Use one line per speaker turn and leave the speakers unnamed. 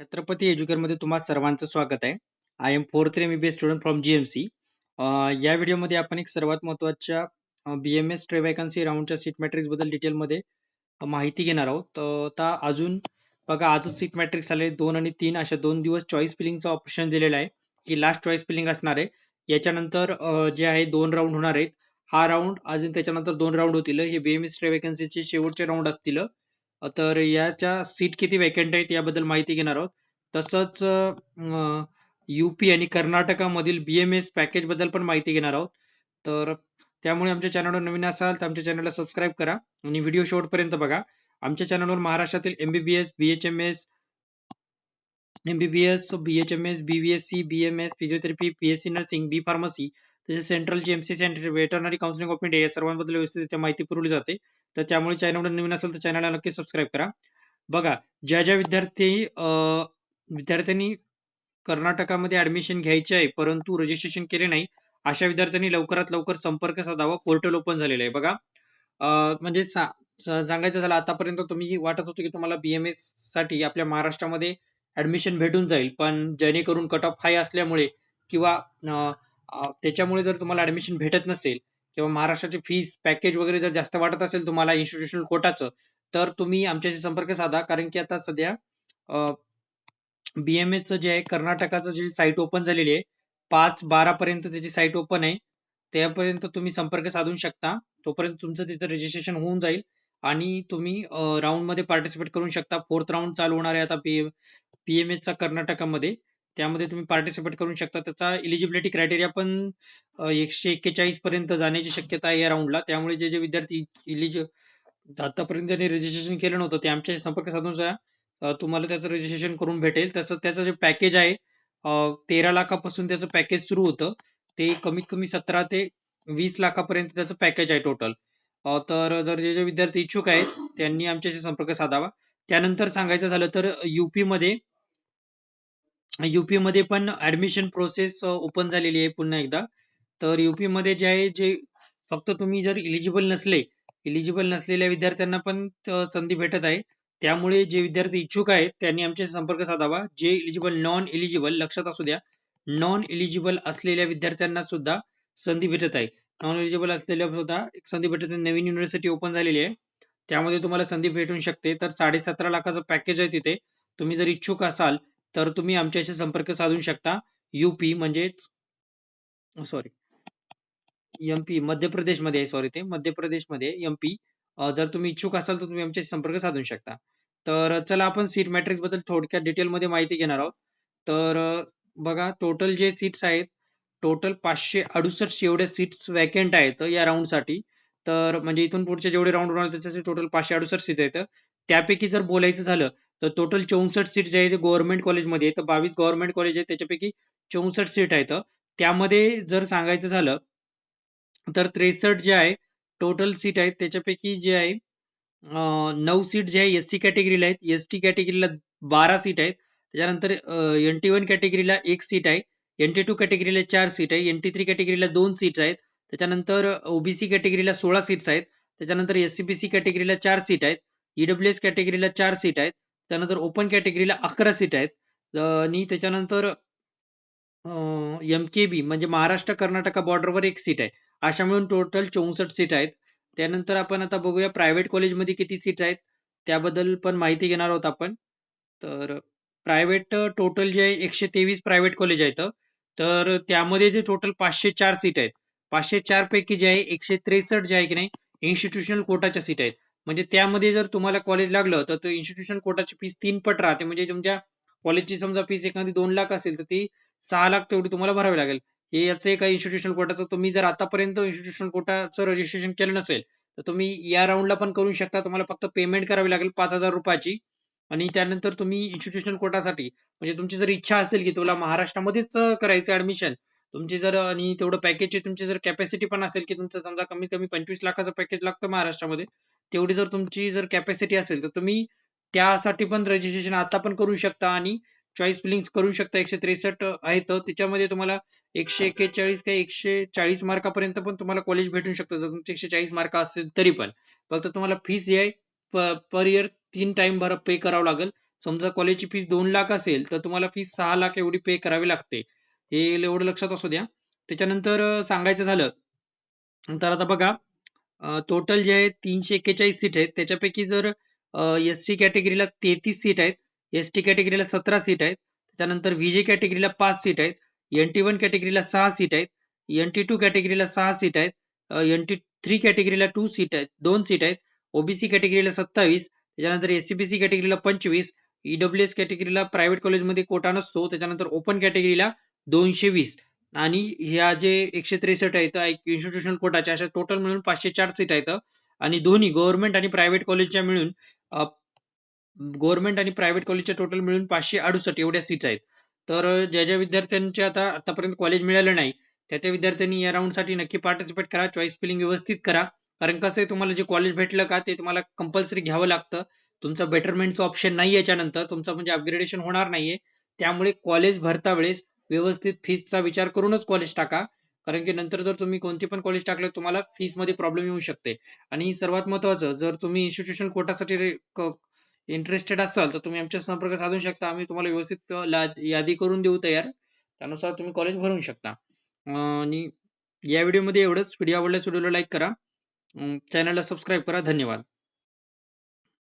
छत्रपती एज्युकेअरमध्ये तुम्हा सर्वांचं स्वागत आहे. I am fourth M B student from GMC या व्हिडिओमध्ये आपण एक सर्वात महत्त्वाच्या B M S stray vacancy राऊंडच्या seat मॅट्रिक्सबद्दल डिटेलमध्ये माहिती घेणार आहोत. तर आता अजून बघा आजच सीट मॅट्रिक्स आले दोन आणि तीन अशा दोन दिवस चॉईस फिलिंगचा ऑप्शन दिलेला आहे की लास्ट चॉईस फिलिंग असणार आहे. याच्यानंतर जे आहे दोन राऊंड होणार आहेत. हा राऊंड अजून त्याच्यानंतर दोन राऊंड होतील. हे बी एम एस ट्रे वॅकन्सीचे शेवटचे राऊंड असतील. तर याच्या सीट किती वॅकंट आहेत याबद्दल माहिती घेणार आहोत. तसंच यूपी आणि कर्नाटकामधील बीएमएस पॅकेजबद्दल पण माहिती घेणार आहोत. तर त्यामुळे आमच्या चॅनलवर नवीन असाल तर आमच्या चॅनलला सबस्क्राईब करा आणि व्हिडिओ शेवटपर्यंत बघा. आमच्या चॅनलवर महाराष्ट्रातील MBBS BHMS MBBS BHMS M BMS physiotherapy PSC nursing B pharmacy तसेच central GMC center veterinary counselling of India या सर्वांबद्दल व्यवस्थित माहिती पुरवली जाते. तर त्यामुळे चॅनलवर नवीन असेल तर चॅनलला नक्की सबस्क्राईब करा. बघा ज्या ज्या विद्यार्थी विद्यार्थ्यांनी कर्नाटकामध्ये ऍडमिशन घ्यायचे आहे परंतु रजिस्ट्रेशन केले नाही अशा विद्यार्थ्यांनी लवकरात लवकर संपर्क साधावा. पोर्टल ओपन झालेलं आहे. बघा म्हणजे सांगायचं झालं आतापर्यंत तुम्ही वाटत होतं की तुम्हाला बीएमएससाठी आपल्या महाराष्ट्रामध्ये ऍडमिशन भेटून जाईल. पण जेणेकरून कट ऑफ हाय असल्यामुळे किंवा त्याच्यामुळे जर तुम्हाला ऍडमिशन भेटत नसेल किंवा महाराष्ट्राची फीस पॅकेज वगैरे जर जास्त वाटत असेल तुम्हाला इन्स्टिट्यूशनल कोटाचं तर तुम्ही आमच्याशी संपर्क साधा. कारण की आता सध्या बीएमएचं जे आहे कर्नाटकाचं जे साईट ओपन झालेली आहे पाच बारा पर्यंत त्याची साईट ओपन आहे. त्यापर्यंत तुम्ही संपर्क साधू शकता. तोपर्यंत तुमचं तिथं रजिस्ट्रेशन होऊन जाईल. आणि तुम्ही राऊंडमध्ये पार्टिसिपेट करू शकता. फोर्थ राऊंड चालू होणार आहे आता पीएमएस चा कर्नाटकामध्ये. त्यामध्ये तुम्ही पार्टिसिपेट करू शकता. त्याचा इलिजिबिलिटी क्रायटेरिया पण एकशे एक्केचाळीस पर्यंत जाण्याची शक्यता आहे या राऊंडला त्यामुळे जे जे विद्यार्थी इलिज आतापर्यंत ज्यांनी रजिस्ट्रेशन केलं नव्हतं ते आमच्याशी संपर्क साधून तुम्हाला त्याचं रजिस्ट्रेशन करून भेटेल. तसं त्याचं जे पॅकेज आहे तेरा लाखापासून त्याचं पॅकेज सुरू होतं. ते कमीत कमी सतरा ते वीस लाखापर्यंत त्याचं पॅकेज आहे टोटल तर जर जे जे विद्यार्थी इच्छुक आहेत त्यांनी आमच्याशी संपर्क साधावा. त्यानंतर सांगायचं झालं तर युपी मध्ये युपी मध्ये पण ऍडमिशन प्रोसेस ओपन झालेली आहे पुन्हा एकदा. तर युपी मध्ये जे आहे जे फक्त तुम्ही जर इलिजिबल नसले इलिजिबल नसलेल्या विद्यार्थ्यांना पण संधी भेटत आहे. त्यामुळे जे विद्यार्थी इच्छुक आहेत त्यांनी आमच्याशी संपर्क साधावा. जे इलिजिबल नॉन इलिजिबल लक्षात असू द्या नॉन इलिजिबल असलेल्या विद्यार्थ्यांना सुद्धा संधी भेटत आहे. नॉन इलिजिबल असलेल्या सुद्धा एक संधी भेटत आहे. नवीन युनिव्हर्सिटी ओपन झालेली आहे. त्यामध्ये तुम्हाला संधी भेटून शकते. तर साडेसतरा लाखाचं पॅकेज आहे तिथे. तुम्ही जर इच्छुक असाल तर तुम्ही आमच्याशी संपर्क साधू शकता. युपी म्हणजेच सॉरी एमपी मध्य प्रदेशमध्ये आहे सॉरी ते मध्य प्रदेशमध्ये एमपी जर तुम्ही इच्छुक असाल तर तुम्ही आमच्याशी संपर्क साधू शकता. तर चला आपण सीट मॅट्रिक्सबद्दल थोडक्यात डिटेलमध्ये माहिती घेणार आहोत. तर बघा टोटल जे सीट्स आहेत टोटल पाचशे अडुसष्ट एवढे सीट्स वॅकंट आहेत या राऊंडसाठी. तर म्हणजे इथून पुढचे जेवढे राऊंड होणार त्याच्यासाठी टोटल पाचशे अडुसष्ट सीट आहेत. त्यापैकी जर बोलायचं झालं तर टोटल चौसष्ट सीट जे आहे ते गव्हर्नमेंट कॉलेजमध्ये तर बावीस गव्हर्नमेंट कॉलेज आहे त्याच्यापैकी चौसष्ट सीट आहेत. त्यामध्ये जर सांगायचं झालं तर त्रेसष्ट जे आहे टोटल सीट आहेत त्याच्यापैकी जे आहे नऊ सीट जे आहे एस सी कॅटेगरीला आहेत. एस टी कॅटेगरीला बारा सीट आहेत. त्याच्यानंतर एन टी वन कॅटेगरीला एक सीट आहे. एन टी टू कॅटेगरीला चार सीट आहे. एन टी थ्री कॅटेगरीला दोन सीट्स आहेत. त्याच्यानंतर ओबीसी कॅटेगरीला सोळा सीट्स आहेत. त्याच्यानंतर एस सी बी सी कॅटेगरीला चार सीट आहेत. ईडब्ल्यू एस कॅटेगरीला चार सीट आहेत. त्यानंतर ओपन कॅटेगरीला अकरा सीट आहेत आणि त्याच्यानंतर एम के बी म्हणजे महाराष्ट्र कर्नाटका बॉर्डरवर एक सीट आहे. अशा मिळून टोटल चौसष्ट सीट आहेत. त्यानंतर आपण आता बघूया प्रायव्हेट कॉलेजमध्ये किती सीट आहेत. त्याबद्दल पण माहिती घेणार आहोत आपण. तर प्रायव्हेट टोटल जे आहे एकशे तेवीस प्रायव्हेट कॉलेज आहेत. तर त्यामध्ये जे टोटल पाचशे चार सीट आहेत. पाचशे चार पैकी जे आहे एकशे त्रेसष्ट जे आहे की नाही इन्स्टिट्यूशनल कोटाच्या सीट आहेत. म्हणजे त्यामध्ये जर तुम्हाला कॉलेज लागलं तर तो कोटाची फीस तीन पट राहते. म्हणजे तुमच्या कॉलेजची समजा फीस एखादी दोन लाख असेल तर ती सहा लाख तेवढी तुम्हाला भरावी लागेल. हे याचं एक इन्स्टिट्यूशन कोटाचं तुम्ही जर आतापर्यंत इन्स्टिट्यूशन कोटाचं रजिस्ट्रेशन केलं नसेल तर तुम्ही या राऊंडला पण करू शकता. तुम्हाला फक्त पेमेंट करावी लागेल पाच हजार रुपयाची. आणि त्यानंतर तुम्ही इन्स्टिट्यूशनल कोटासाठी म्हणजे तुमची जर इच्छा असेल की तुला महाराष्ट्रामध्येच करायचं ऍडमिशन तुमची जर आणि तेवढं पॅकेजची तुमची जर कॅपॅसिटी पण असेल की तुमचं समजा कमीत कमी पंचवीस लाखाचं पॅकेज लागतं महाराष्ट्रामध्ये तेवढी जर तुमची जर कॅपॅसिटी असेल तर तुम्ही त्यासाठी पण रजिस्ट्रेशन आता पण करू शकता आणि चॉईस फिलिंग्स करू शकता. एकशे त्रेसष्ट आहेत. त्याच्यामध्ये तुम्हाला एकशे एक्केचाळीस काही एकशे चाळीस मार्कापर्यंत पण तुम्हाला कॉलेज भेटू शकतं. जर तुमचे एकशे चाळीस मार्क असतील तरी पण. फक्त तुम्हाला फीस जी आहे. पर इयर तीन टाइम भर पे करावं लागेल. समजा कॉलेजची फीस दोन लाख असेल, तर तुम्हाला फीस सहा लाख एवढी पे करावी लागते. हे एवढं लक्षात असू द्या. त्याच्यानंतर सांगायचं झालं, तर आता बघा टोटल जे आहे 341 सीट आहेत. त्याच्यापैकी जर एस-सी कॅटेगरीला 33 सीट आहेत, एस-टी कॅटेगरीला 17 सीट आहेत. त्यानंतर व्हीजे कॅटेगरीला पाच सीट आहेत, एन टी वन कॅटेगरीला सहा सीट आहेत, एन टी टू कॅटेगरीला सहा सीट आहेत, एन टी थ्री कॅटेगरीला टू सीट आहेत दोन सीट आहेत, ओबीसी कॅटेगरीला 27, त्याच्यानंतर एस-सी-बी-सी कॅटेगरीला 25, ईडब्ल्यू-एस कॅटेगरीला प्रायव्हेट कॉलेजमध्ये कोटा नसतो. त्याच्यानंतर ओपन कॅटेगरीला 220 आणि ह्या जे 163 आहेत इन्स्टिट्यूशनल कोटाच्या अशा टोटल मिळून 504 सीट आहेत आणि दोन्ही गव्हर्नमेंट आणि प्रायव्हेट कॉलेजच्या मिळून गव्हर्नमेंट आणि प्रायव्हेट कॉलेजच्या टोटल मिळून 568 एवढ्या सीट आहेत. तर ज्या ज्या विद्यार्थ्यांचे आता आतापर्यंत कॉलेज मिळालं नाही, त्या त्या विद्यार्थ्यांनी या राउंडसाठी नक्की पार्टिसिपेट करा. चॉईस फिलिंग व्यवस्थित करा. कारण कसं आहे तुम्हाला जे कॉलेज भेटलं का ते तुम्हाला कंपल्सरी घ्यावं लागतं. तुमचं बेटरमेंटचं ऑप्शन नाही याच्यानंतर. तुमचं म्हणजे अपग्रेडेशन होणार नाहीये. त्यामुळे कॉलेज भरता वेळेस व्यवस्थित फीसचा विचार करूनच कॉलेज टाका. कारण की नंतर जर तुम्ही कोणते पण कॉलेज टाकले तुम्हाला फीसमध्ये प्रॉब्लेम येऊ शकते. आणि सर्वात महत्वाचं जर तुम्ही इन्स्टिट्यूशन कोटासाठी इंटरेस्टेड असाल, तर तुम्ही आमच्या संपर्क साधू शकता. आम्ही तुम्हाला व्यवस्थित यादी करून देऊ तयार. त्यानुसार तुम्ही कॉलेज भरू शकता. आणि या व्हिडिओमध्ये एवढंच. व्हिडिओ आवडल्यास व्हिडिओला लाईक करा. चॅनलला सबस्क्राईब करा. धन्यवाद.